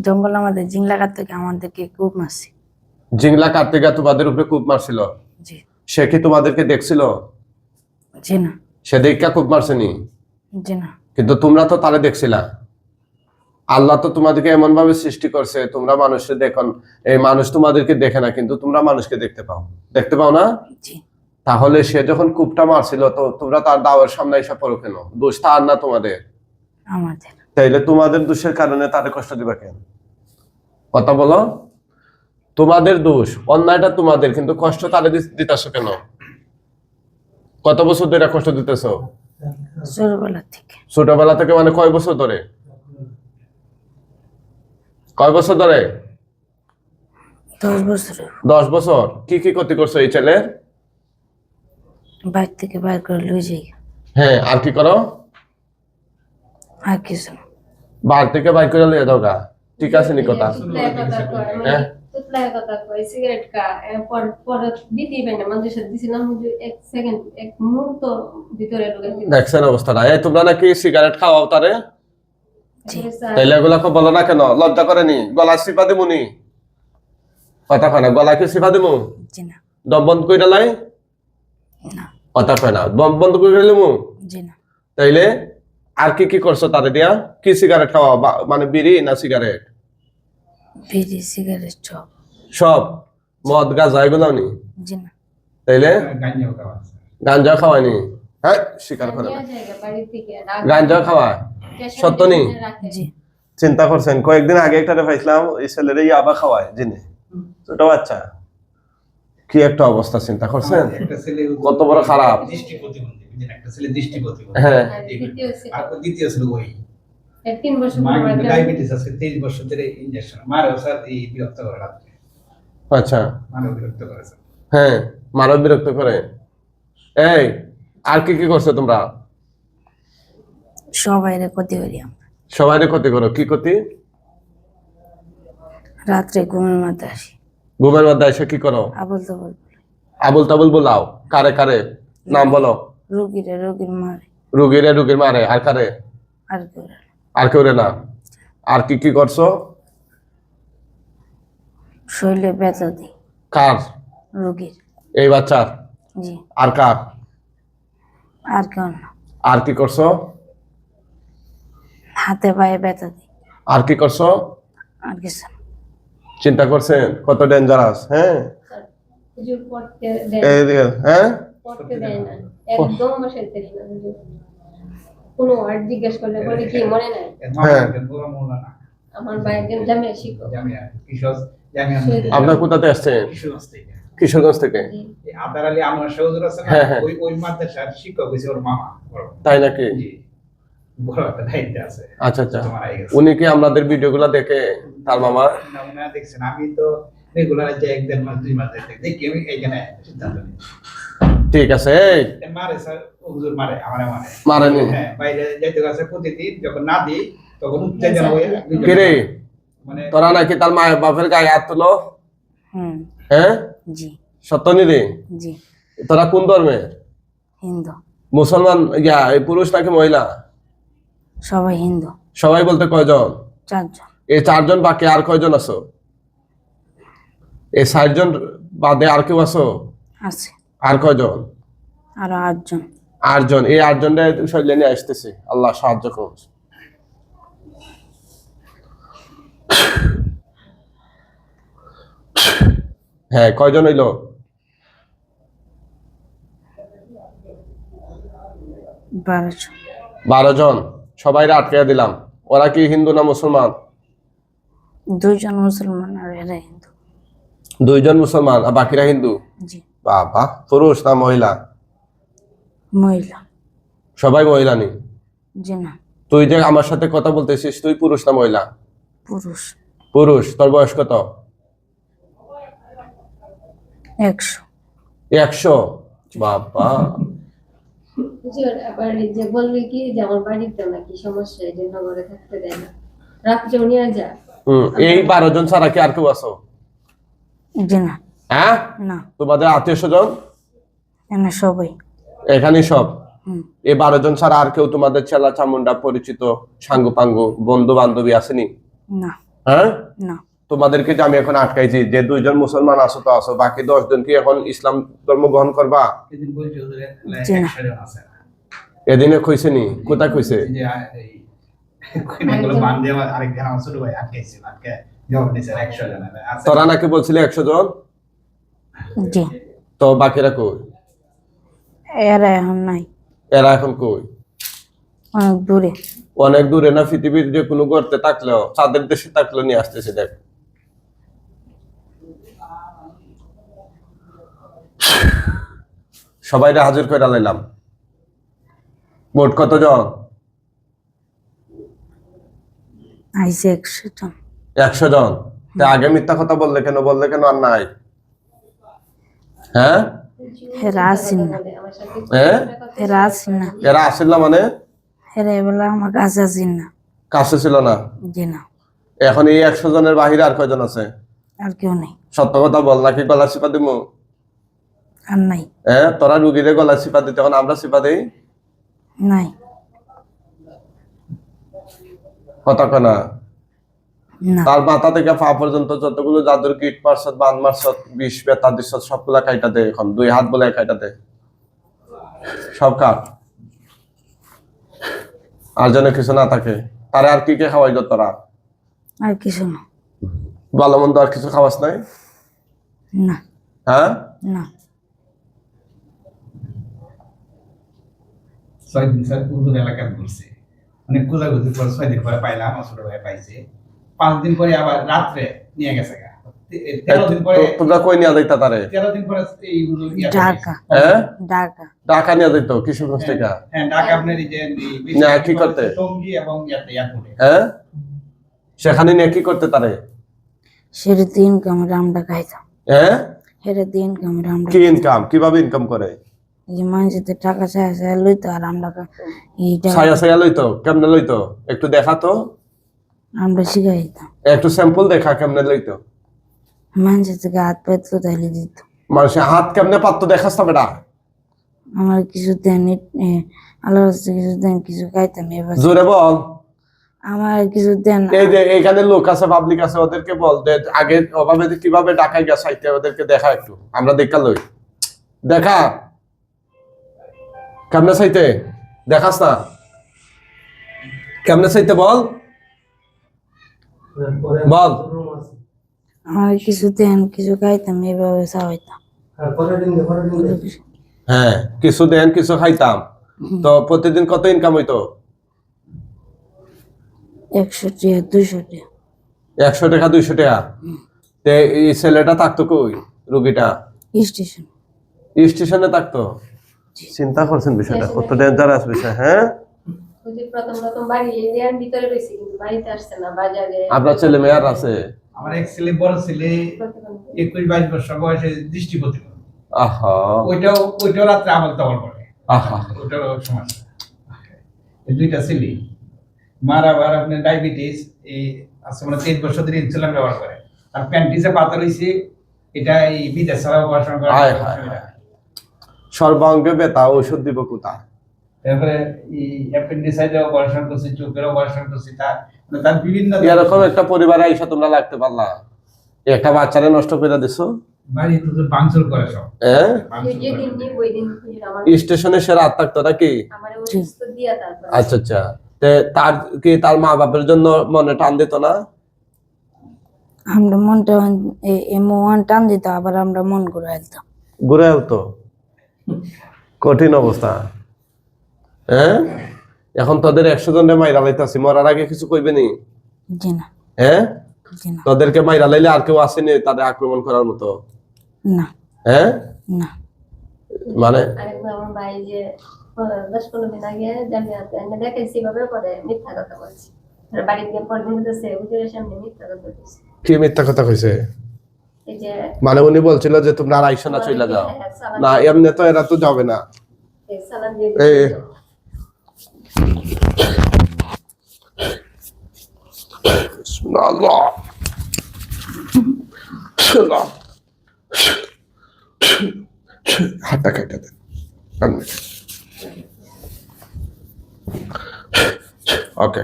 জঙ্গল আমাদের জিংলাঘাট থেকে আমাদেরকে খুব মারছে। জিংলা কার্তিকা তোমাদের উপরে কূপ মারছিল? জি। সে কি তোমাদেরকে দেখছিল? জি না। সে দেখা কূপ মারছেনি? জি না। কিন্তু তোমরা তো তারে দেখছিলা। আল্লাহ তো তোমাদেরকে এমন ভাবে সৃষ্টি করছে তোমরা মানুষকে দেখুন এই মানুষ তোমাদেরকে দেখে না কিন্তু তোমরা মানুষকে দেখতে পাও। দেখতে পাও না? জি। তাহলে সে যখন কূপটা মারছিল তো তোমরা তার দাওয়ার সামনে এসে পড়ো কেন? দোষ তার না তোমাদের? আমাদের। তাইলে তোমাদের দোষের কারণে তারে কষ্ট দিবা কেন? কথা বলো। তোমাদের দোষ অন্যায়টা তোমাদের কিন্তু কষ্ট তারে দিতেছ কেন? কত বছর ধরে কষ্ট দিতেছ? ছোটবেলা থেকে। ছোটবেলা থেকে মানে কয় বছর ধরে? কয় বছর ধরে? দশ বছর। দশ বছর। কি কি ক্ষতি করছ এই ছেলের? বাইর থেকে বাইর করে লই যাই। হ্যাঁ আর কি করো? আর কিছু বার থেকে বাইর করে লিয়ে দাও গা। ঠিক আছে নি কথা হ্যাঁ? দেখছেন অবস্থাটা এই তোমরা নাকি সিগারেট খাওয়াও তারে জি। তারপরে স্যার, তাইলে এগুলা বলো না কেন? লজ্জা করেনি গলা সিপা দিমুনি কথা কয় না গলা কি সিপা দিমু? দম বন্ধ করে ডালাই না। কথা কয় না দম বন্ধ করে দিলামু তাইলে? আর কি কি করছ তারে দিয়া? কি সিগারেট খাওয়া? বা- মানে বিড়ি না সিগারেট বিড়ি সিগারেট চপ। সব মদ গাঁজা এগুলো নি? জি না। তাইলে? খাওয়া। গাঞ্জা খাওয়ানি হ্যাঁ স্বীকার করে নেওয়া না। জায়গা বাড়ি থেকে, রাখ- গাঞ্জা খাওয়ায় স্টেশনে সত্য। জি। চিন্তা করছেন? কয়েকদিন আগে একটা পাইছিলাম এই ছেলেরে ইয়াবা খাওয়ায় জিনে ছোট বাচ্চা। কি একটা অবস্থা চিন্তা করছেন? একটা ছেলে কত বড় খারাপ। একটা ছেলে দৃষ্টি প্রতিবন্ধী হ্যাঁ। আর দ্বিতীয় ছিল, আর দ্বিতীয় ছিল ওই। তিন বছর মা পর কিন্তু একটা- ডায়াবেটিস আছে তেইশ বছর ধরে ইঞ্জেকশন মারও স্যার এই বিরক্ত করে রাত্রে। আচ্ছা। মারও বিরক্ত করেছে হ্যাঁ মানব বিরক্ত করে। এই আর কি কি করছ তোমরা? সবাই ক্ষতি করি আমরা। সবাই ক্ষতি করো কি ক্ষতি? রাত্রে ঘুমের মধ্যে আসি। ঘুমের মধ্যে এসে কি করো? আবল তাবল আবুল তাবুল বলাও। কারে কারে? নাম বলো। রুগীরে রুগীর মারে। রুগীরে রুগীর মারে আর কারে? আর কেউ রে না? আর কি কি করছ? শরীরে ব্যথা দিই কার? রুগীর। এই বাচ্চার? জি। আর কার? আর কেউ না। আর কি করছ? হাতে পায়ে ব্যথা দিই আর কি করছ? আর কিছু না। চিন্তা করছেন? কত ডেঞ্জারাস হ্যাঁ? এই দিকে, হ্যাঁ? পড়তে দেয় না, একদম না কোনো ওয়ার্ড জিজ্ঞেস করলে বলে কি মনে নাই? হ্যাঁ। আমার ভাই একজন জামিয়া শিক্ষক। জামিয়া কিশোর জামিয়া শহীদ। আপনার আসছেন কিশোরগঞ্জ থেকে। কিশোরগঞ্জ থেকে? আদার আলী আমার সহজুর আছে না? হ্যাঁ, হ্যাঁ। ওই ওই মাদ্রাসার শিক্ষক হয়েছে ওর মামা তাই নাকি? জি। বড় একটা দায়িত্বে আছে। আচ্ছা আচ্ছা। উনি কি আমাদের ভিডিওগুলো দেখে তার মামা? দেখছেন আমি তো রেগুলার যে এক দেড় মাস দুই মাস দেখতে এইখানে সিদ্ধান্ত নিই। ঠিক আছে মারে স্যার হুজুর মারে আমারে মারে। হ্যাঁ বাইরে যাইতে গেছে প্রতিদিন যখন না দিই তখন উত্তেজনা হয়ে কিরে? মানে তোরা নাকি তার মায়ের বাপের গায়ে হাত তুলো? হুম। হ্যাঁ? জি। সত্য নিরে জি। তোরা কোন ধর্মের হিন্দু। মুসলমান ইয়া এই পুরুষ নাকি মহিলা? সবাই হিন্দু। সবাই বলতে কয়জন? চারজন। এই চারজন বাকি আর কয়জন আছো? এই চারজন বাদে আর কেউ আছো? আছে। আর কয়জন? আরও আটজন। আটজন। এই আটজনটা শৈলে নিয়ে আসতেছে। আল্লাহ সাহায্য করুন হ্যাঁ কয়জন হইল? বারো জন সবাই আটকে দিলাম। ওরা কি হিন্দু না মুসলমান? দুইজন মুসলমান আর এরা হিন্দু। দুইজন মুসলমান আর বাকিরা হিন্দু? বাবা পুরুষ না মহিলা? মহিলা। সবাই মহিলা নি? তুই যে আমার সাথে কথা বলতেছিস তুই পুরুষ না মহিলা? পুরুষ। পুরুষ তোর বয়স কত? একশো। একশো? বাবা। আবার যে বলবে কি যে আমার বাড়িতে নাকি সমস্যা এই জন্য ঘরে থাকতে দেয় না। রাত্রে উনি যা হম এই বারো জন ছাড়া কি আর কেউ আছো? জি না হ্যাঁ না তোমাদের আত্মীয় স্বজন সবাই এখানেই সব এই বারো জন ছাড়া আর কেউ তোমাদের চেলা চামুন্ডা পরিচিত সাঙ্গু পাঙ্গু বন্ধু বান্ধবী আসেনি না হ্যাঁ না তোমাদেরকে যে আমি এখন আটকাইছি যে দুইজন মুসলমান আছো তো আছো বাকি দশ জন কি এখন ইসলাম ধর্ম গ্রহণ করবা এদিন কইছে নি কোথায় কইছে আরেকদিন ভাই তোরা নাকি বলছিলে একশো জন? জি। তো বাকিরা কই? এরা এখন নাই। এরা এখন কই? অনেক দূরে। অনেক দূরে না? পৃথিবীর যে কোনো গর্তে থাকলেও চাঁদের দেশে থাকলেও নিয়ে আসতেছে দেখ। সবাইরে হাজির করে লাইলাম। মোট কতজন? আইসে একশো জন। একশো জন। আগে মিথ্যা কথা বললে কেন? বললে কেন আর নাই? হ্যাঁ? এরা আসেন না। হ্যাঁ এরা আসেন না। এরা আসিল না মানে? এরা এবেলা আমার কাছে আসেন না। কাছে ছিল না? জি না। এখন এই একশো জনের বাহিরে আর কয়জন আছে? আর কেউ নেই। সত্য কথা বল নাকি গলা চিপা দিমু? আর নাই। হ্যাঁ তোরা রুগীরে গলা চিপা দিতে এখন আমরা চিপা দিই? নাই। কথা কনা না। তার মাথা থেকে পা পর্যন্ত যতগুলো জাদুর কিট মারছত বান মারছত বিষ বেতা সবগুলা কাইটা দে এখন। দুই হাত বলে কাইটা দে। সব কাট আর যেন কিছু না থাকে। তারে আর কি কে খাওয়াই তোরা? আর কিছু না। ভালো মন্দ আর কিছু খাওয়াস নাই? না। হ্যাঁ? না। ছয় দিন ছয় পুজোর এলাকায় ঘুরছে। অনেক খোঁজাখুঁজি পরে ছয় দিন পরে পাইলাম আমার ছোট ভাই পাইছে। পাঁচ দিন পরে আবার রাত্রে নিয়ে গেছে ইয়া ঢাকা। হ্যাঁ? নিয়ে কিশোরগঞ্জ থেকে? হ্যাঁ কি করতে? হ্যাঁ? সেখানে নিয়ে কি করতে তারে? সেটা দিন কামড়ে আমরা খাইতাম। হ্যাঁ? দিন কি ইনকাম কীভাবে ইনকাম করে? এই যে মানুষের টাকা লইতো আর আমরা এই ছায়া ছায়া লইতো কেমনে লইতো? একটু দেখা তো। আমরা শিখাই দিতাম একটু স্যাম্পল দেখা কেমনে লইতো? মানুষের থেকে হাত তাইলে দিত। মানুষের হাত কেমনে পাত্র দেখাস তো বেটা। আমার কিছু দেন আল্লাহর কাছে কিছু দেন কিছু খাইতাম এবার জোরে বল। আমার কিছু দেন এই যে এইখানে লোক আছে পাবলিক আছে ওদেরকে বল আগে অভাবে কীভাবে ডাকাই গেছে সাইতে ওদেরকে দেখা একটু। আমরা দেখা লই। দেখা। কেমনে চাইতে? দেখাস না। কেমনে চাইতে বল? বল। আমার কিছু দেন কিছু খাইতাম এভাবে চাওয়াইতাম হ্যাঁ কিছু দেন কিছু খাইতাম। তো প্রতিদিন কত ইনকাম হইতো? একশো টাকা দুশো টাকা। একশো টাকা দুইশো টাকা? তে এই ছেলেটা থাকতো কই রুগীটা? স্টেশন। স্টেশনে থাকতো? চিন্তা করছেন বিষয়টা কত ডেঞ্জারাস বিষয় হ্যাঁ? প্রথম প্রথম বাড়ি এরিয়ার ভিতরে রয়েছে কিন্তু বাড়িতে আসছে না বাজারে। আপনার ছেলে মেয়ার আছে? আমার এক ছেলে বড় ছেলে একুশ বাইশ বছর বয়সে দৃষ্টি প্রতিবন্ধী। ওইটাও ওইটাও রাত্রে আমল তামল করে। ওইটারও সমস্যা দুইটা ছেলে। মার আবার আপনার ডায়াবেটিস এই আজকে মানে তেইশ বছর ধরে ইনসুলিন ব্যবহার করে। আর প্যান্টিসে হয়েছে এটা এই বিদেশ ছাড়া অপারেশন করা। সর্বাঙ্গে ব্যথা ঔষধ দিব কোথায়? তারপরে এই অ্যাপেন্ডিসাইডে অপারেশন করছে চোখের অপারেশন করছে তার মানে তার বিভিন্ন এরকম একটা পরিবারে আইসা তোমরা লাগতে পারলা। একটা বাচ্চারে নষ্ট করে দিছো। হ্যাঁ স্টেশনে সে রাত থাকতো নাকি? আচ্ছা আচ্ছা। তার কি তার মা বাপের জন্য মনে টান দিত না? আমরা মনটা মন টান দিত আবার আমরা মন আলতাম ঘুরে তো কঠিন অবস্থা। হ্যাঁ? এখন তোদের একশো জনে মাইরা লাইতাছি মরার আগে কিছু কইবে নি? না। হ্যাঁ? তোদেরকে মাইরা লাইলে আর কেউ আসেনি তাদের আক্রমণ করার মতো? না। হ্যাঁ? না। মানে? আমার ভাই যে দশ পনেরো দিন আগে জামিয়াতে এনে দেখাইছি ভাবে পরে মিথ্যা কথা বলছি। আর বাড়িতে পরদিন বলতেছে হুজুরের সামনে মিথ্যা কথা বলছি। কি মিথ্যা কথা কইছে? মানে উনি বলছিল যে তোমরা আর আইসো না চইলা যাও। হ্যাঁ, না এমনি তো এরা তো যাবে না। সালাম দিয়ে বিসমিল্লাহ বিসমিল্লাহ হাতটা কেটে দেন। ওকে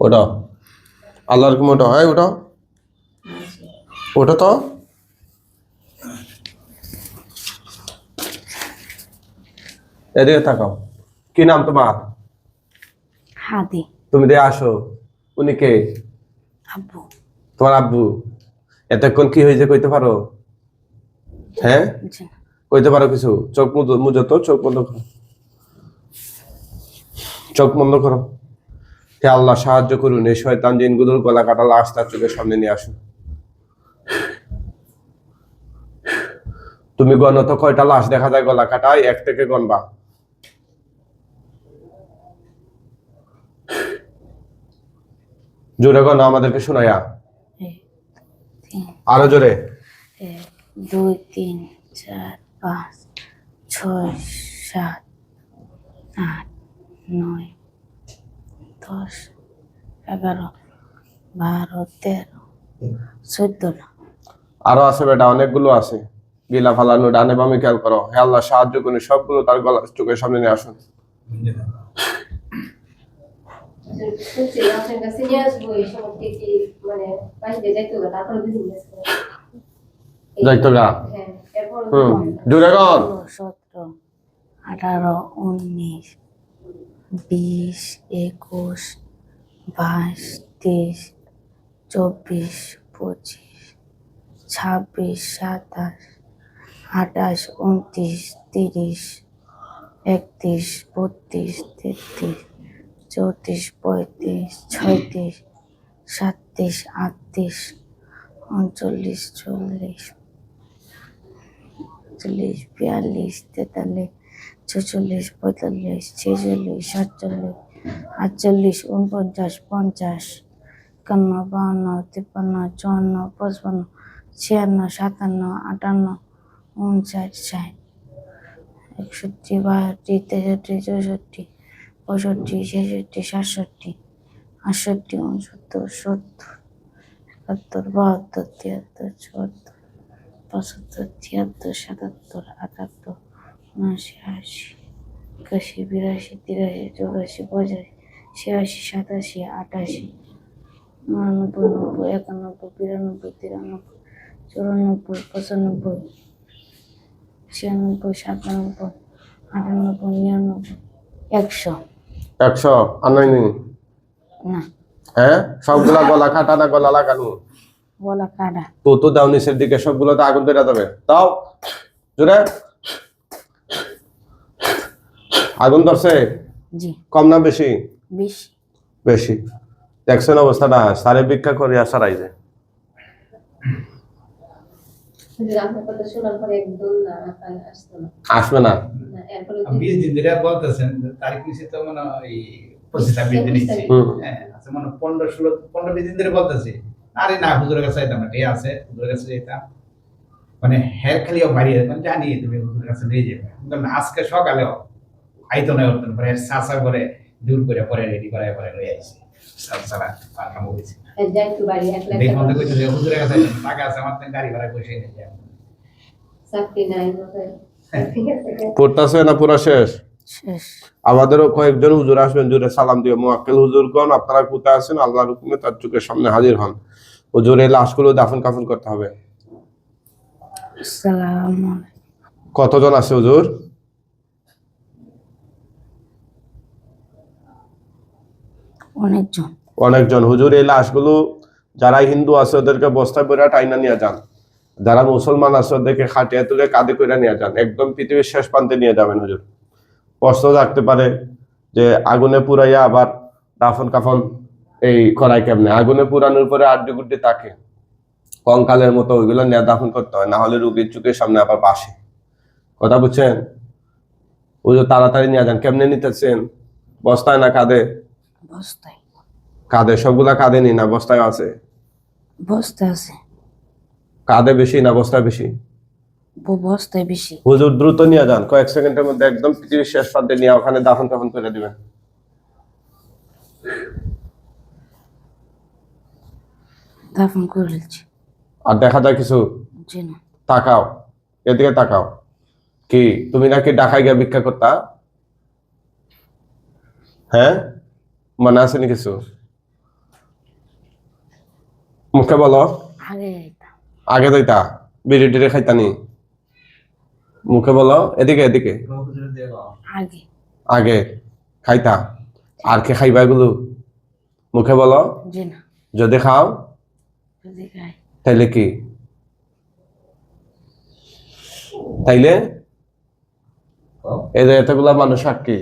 ওটা আল্লাহর হুকুম ওটা হ্যাঁ ওটা ওটা তো। এদিকে তাকাও। কি নাম তোমার? হাদি। তুমি দিয়ে আসো। উনি কে? আব্বু। তোমার আব্বু। এতক্ষণ কি হয়েছে কইতে পারো? হ্যাঁ? কইতে পারো কিছু? চোখ মুজো মুজো তো চোখ বন্ধ করো। চোখ বন্ধ করো। হে আল্লাহ সাহায্য করুন। এই শয়তান জিনগুলোর গলা কাটা লাশ তার চোখের সামনে নিয়ে আসুন। তুমি গণ তো কয়টা লাশ দেখা যায় গলা কাটায়? এক থেকে গণবা। জোরে গণ আমাদেরকে শোনায়া। আরও জোরে। দুই তিন চার পাঁচ ছয় সাত আট নয় দশ এগারো বারো তেরো চোদ্দ আরও আছে বেটা অনেকগুলো আছে। গিলা ফালানো ডানে বামে খেয়াল করো। হে আল্লাহ সাহায্য করুন সবগুলো তার গলা চোখের সামনে নিয়ে আসুন। যাইতে গা। হুম। জোরে কর। আঠারো উনিশ বিশ একুশ বাইশ তেইশ চব্বিশ পঁচিশ ছাব্বিশ সাতাশ আঠাশ, উনত্রিশ, তিরিশ, একত্রিশ, বত্রিশ, তেত্রিশ, চৌত্রিশ, পঁয়ত্রিশ, ছয়ত্রিশ, সাতত্রিশ, আটত্রিশ, উনচল্লিশ চল্লিশ চল্লিশ, বিয়াল্লিশ, তেতাল্লিশ, ছেচল্লিশ, পঁয়তাল্লিশ, ছেচল্লিশ, সাতচল্লিশ, আটচল্লিশ উনপঞ্চাশ পঞ্চাশ, একান্ন, বাহান্ন, তিপ্পান্ন, চুয়ান্ন, পঁচপান্ন, ছিয়ান্ন, সাতান্ন, আটান্ন উনষাট, ষাট, একষট্টি, বাষট্টি, তেষট্টি, চৌষট্টি, পঁয়ষট্টি, ছেষট্টি, সাতষট্টি, আটষট্টি, উনসত্তর, সত্তর, একাত্তর, বাহাত্তর, তিয়াত্তর, চুয়াত্তর, পঁচাত্তর, তিয়াত্তর, সাতাত্তর, আটাত্তর, উনআশি, আশি, একাশি, বিরাশি, তিরাশি, চৌরাশি পঁচাশি ছিয়াশি, সাতাশি, আটাশি, উনানব্বই, নব্বই, একানব্বই, বিরানব্বই, তিরানব্বই, চুরানব্বই, পঁচানব্বই ছিয়ানব্বই সাতানব্বই আটানব্বই নিরানব্বই একশো। একশো? আর নাই নি? না। হ্যাঁ? সবগুলা গলা কাটা না গলা লাগানো? বলা কাটা। তো তো দাও নিচের দিকে সবগুলোতে আগুন ধরে যাবে। দাও। জোরে। আগুন ধরছে? জি। কম না বেশি? বিশ। বেশি। দেখছেন অবস্থাটা? সারে ভিক্ষা করে আসার আইছে আপনার কথা শোনার পরে একদম না আকাল আসতো না আসবে না? বিশ দিন ধরে বলতেছেন তারিখ নিচে তো মনে ওই পঁচিশ ছাব্বিশ দিন নিচ্ছে আচ্ছা মানে পনেরো ষোলো পনেরো বিশ দিন ধরে বলতেছে। আরে না হুজুরের কাছে যাইতাম না আছে হুজুরের কাছে যেতাম মানে খালি ও বাড়ি মানে জানি তুমি হুজুরের কাছে নিয়ে যাবে। আজকে সকালেও আইতো না পরে চাষা করে দূর করে পরে রেডি করে পরে লই আইছে সারা পাকা হয়েছে যাইতো বাড়ি এক লাখ দেখুন টাকা যে হুজুরের কাছে টাকা আছে আমার তো গাড়ি ভাড়া পয়সা নিয়ে চাকরি নাই মাথায়। ঠিক আছে পড়তেছে না পুরা শেষ? শেষ। আমাদেরও কয়েকজন হুজুর আসবেন জুড়ে সালাম দিয়ে মোয়াক্কেল হুজুর কোন? আপনারা কোথায় আছেন? আল্লাহর হুকুমে তার চোখের সামনে হাজির হন। হুজুর এই লাশগুলো দাফন কাফন করতে হবে। কতজন আছে হুজুর? অনেকজন। অনেকজন। হুজুর, এই লাশগুলো যারা হিন্দু আছে, ওদেরকে বস্তায় করে টাইনা নিয়ে যান। যারা মুসলমান আছে, ওদেরকে খাটিয়ে তুলে কাঁধে করে নিয়ে যান। একদম পৃথিবীর শেষ প্রান্তে নিয়ে যাবেন হুজুর। প্রশ্ন থাকতে পারে যে, আগুনে পুরাইয়া আবার দাফন কাফন এই করাই কেমনে? আগুনে পুরানোর পরে আড্ডি গুড্ডি থাকে। কঙ্কালের মতো ওইগুলো নিয়ে দাফন করতে হয়, না হলে রুগীর চোখের সামনে আবার বাসে। কথা বুঝছেন? হুজুর, তাড়াতাড়ি নিয়ে যান। কেমনে নিতেছেন? বস্তায় না কাঁধে বস্তায়। কাঁধে সবগুলা কাঁধে নি না বস্তায় আছে? বস্তা আছে। কাঁধে বেশি না বস্তায় বেশি? বস্তায় বেশি। হুজুর দ্রুত নিয়ে যান। কয়েক সেকেন্ডের মধ্যে একদম পৃথিবীর শেষ প্রান্তে নিয়ে ওখানে দাফন কাফন করে দিবেন। দাফন করে ফেলছি। আর দেখা যায় কিছু? তাকাও। এদিকে তাকাও। কি তুমি নাকি ঢাকায় গিয়ে ভিক্ষা করতা? হ্যাঁ? মনে আছে নি কিছু? মুখে বলো। আগে যাইতা। বিড়ি টিড়ি খাইতানি মুখে বলো। এদিকে এদিকে। আগে। আগে। খাইতা? আর কে খাইবা এগুলো? মুখে বলো। যদি খাও তাইলে কি? তাইলে। এই যে এতগুলা মানুষ আর কি?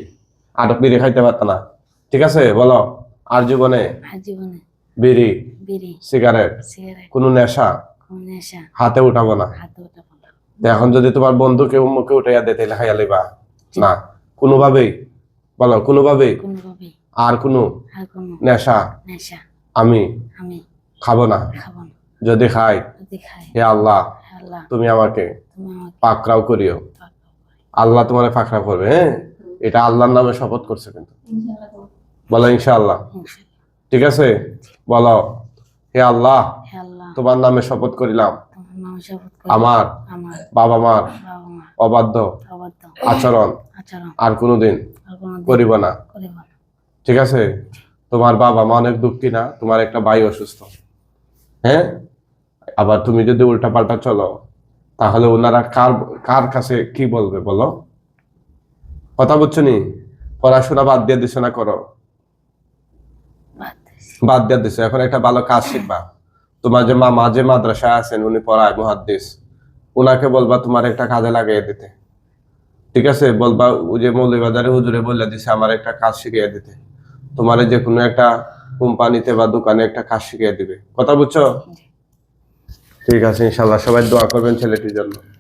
আটক বিড়ি খাইতে পারত না। ঠিক আছে বলো আর জীবনে? আর জীবনে। বিড়ি বিড়ি। Cigarette cigarette. কোনো নেশা? কোন নেশা। হাতে উঠাবো না। হাতে উঠাবো না। এখন যদি তোমার বন্ধু কেউ মুখে উঠাইয়া দে তাহলে খাইয়া লইবা। না কোনোভাবেই। বলো কোনোভাবেই? কোনোভাবেই। আর কোনো নেশা? নেশা। আমি আমি খাব না। খাব না। যদি খাই যদি হে আল্লাহ তুমি আমাকে পাকড়াও করিও। আল্লাহ তোমার পাকড়া করবে হ্যাঁ? এটা আল্লাহর নামে শপথ করছে কিন্তু। বলো ইনশাআল্লাহ। ঠিক আছে? বলো হে আল্লাহ তোমার নামে শপথ করিলাম। আমার বাবা মার মা অবাধ্য আচরণ আর কোনোদিন করিব না। ঠিক আছে? তোমার বাবা মা অনেক দুঃখী না? তোমার একটা ভাই অসুস্থ। হ্যাঁ? আবার তুমি যদি উল্টা পাল্টা চলো তাহলে ওনারা কার কার কাছে কি বলবে বলো? কথা বুঝছ নি? পড়াশোনা বাদ দিয়ে দিছো না করো। বাদ দিয়ে দিছো। এখন একটা ভালো কাজ শিখবা। তোমার যে মামা যে মাদ্রাসায় আছেন উনি পড়ায় মুহাদ্দিস। উনাকে বলবা তোমার একটা কাজে লাগিয়ে দিতে। ঠিক আছে? বলবা ওই যে মৌলিবাজারে হুজুরে বলে দিছে আমার একটা কাজ শিখিয়ে দিতে। তোমার যে কোনো একটা কোম্পানিতে বা দোকানে একটা কাজ শিখিয়ে দিবে। কথা বুঝছ? ঠিক আছে ইনশাল্লাহ। সবাই দোয়া করবেন ছেলেটির জন্য।